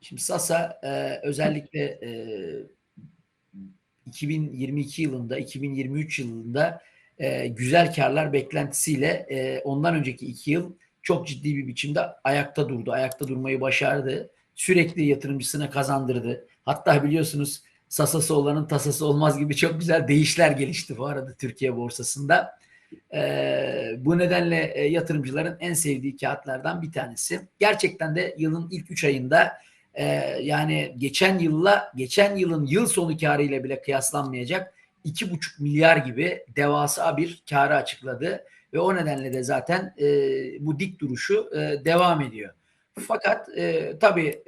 Şimdi Sasa e, özellikle e, 2022 yılında, 2023 yılında e, güzel karlar beklentisiyle e, ondan önceki iki yıl çok ciddi bir biçimde ayakta durdu. Ayakta durmayı başardı. Sürekli yatırımcısına kazandırdı. Hatta biliyorsunuz sasası olanın tasası olmaz gibi çok güzel değişler gelişti bu arada Türkiye borsasında. E, bu nedenle e, yatırımcıların en sevdiği kağıtlardan bir tanesi. Gerçekten de yılın ilk 3 ayında e, yani geçen yılla geçen yılın yıl sonu karı ile bile kıyaslanmayacak 2,5 milyar gibi devasa bir karı açıkladı ve o nedenle de zaten e, bu dik duruşu e, devam ediyor. Fakat e, tabii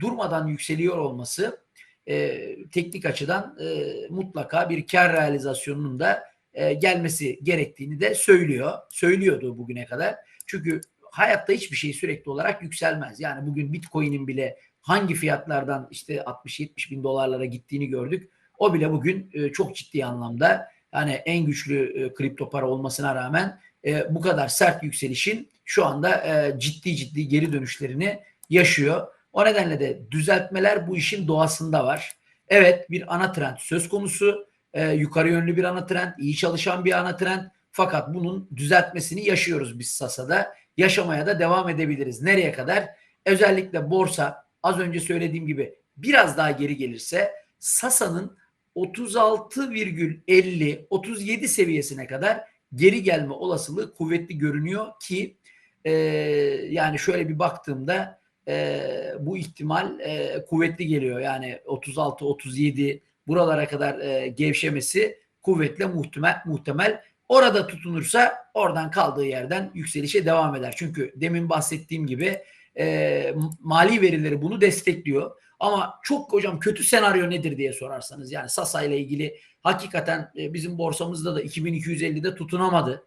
durmadan yükseliyor olması e, teknik açıdan e, mutlaka bir kar realizasyonunun da e, gelmesi gerektiğini de söylüyor. Söylüyordu bugüne kadar. Çünkü hayatta hiçbir şey sürekli olarak yükselmez. Yani bugün Bitcoin'in bile hangi fiyatlardan işte 60-70 bin dolarlara gittiğini gördük. O bile bugün e, çok ciddi anlamda yani en güçlü e, kripto para olmasına rağmen e, bu kadar sert yükselişin şu anda ciddi ciddi geri dönüşlerini yaşıyor. O nedenle de düzeltmeler bu işin doğasında var. Evet bir ana trend söz konusu. Yukarı yönlü bir ana trend, iyi çalışan bir ana trend. Fakat bunun düzeltmesini yaşıyoruz biz Sasa'da. Yaşamaya da devam edebiliriz. Nereye kadar? Özellikle borsa az önce söylediğim gibi biraz daha geri gelirse Sasa'nın 36,50-37 seviyesine kadar geri gelme olasılığı kuvvetli görünüyor ki e, yani şöyle bir baktığımda e, bu ihtimal e, kuvvetli geliyor. Yani 36-37 buralara kadar e, gevşemesi kuvvetle muhtemel, muhtemel. Orada tutunursa oradan kaldığı yerden yükselişe devam eder. Çünkü demin bahsettiğim gibi e, mali verileri bunu destekliyor. Ama çok hocam kötü senaryo nedir diye sorarsanız yani Sasa ile ilgili hakikaten e, bizim borsamızda da 2250'de tutunamadı.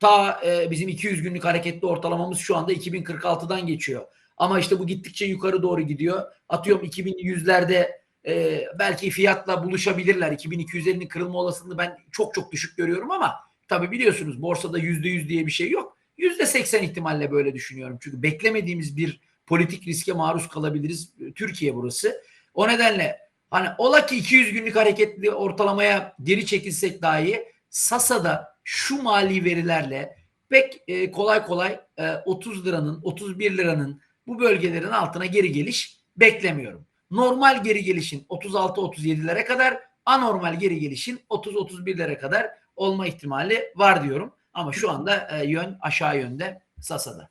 Ta e, bizim 200 günlük hareketli ortalamamız şu anda 2046'dan geçiyor. Ama işte bu gittikçe yukarı doğru gidiyor. Atıyorum 2100'lerde e, belki fiyatla buluşabilirler. 2250'nin kırılma olasılığını ben çok çok düşük görüyorum ama tabi biliyorsunuz borsada %100 diye bir şey yok. %80 ihtimalle böyle düşünüyorum. Çünkü beklemediğimiz bir politik riske maruz kalabiliriz. Türkiye burası. O nedenle hani ola ki 200 günlük hareketli ortalamaya geri çekilsek dahi Sasa'da şu mali verilerle pek e, kolay kolay e, 30 liranın 31 liranın bu bölgelerin altına geri geliş beklemiyorum. Normal geri gelişin 36-37'lere kadar anormal geri gelişin 30-31'lere kadar olma ihtimali var diyorum. Ama şu anda e, yön aşağı yönde Sasa'da.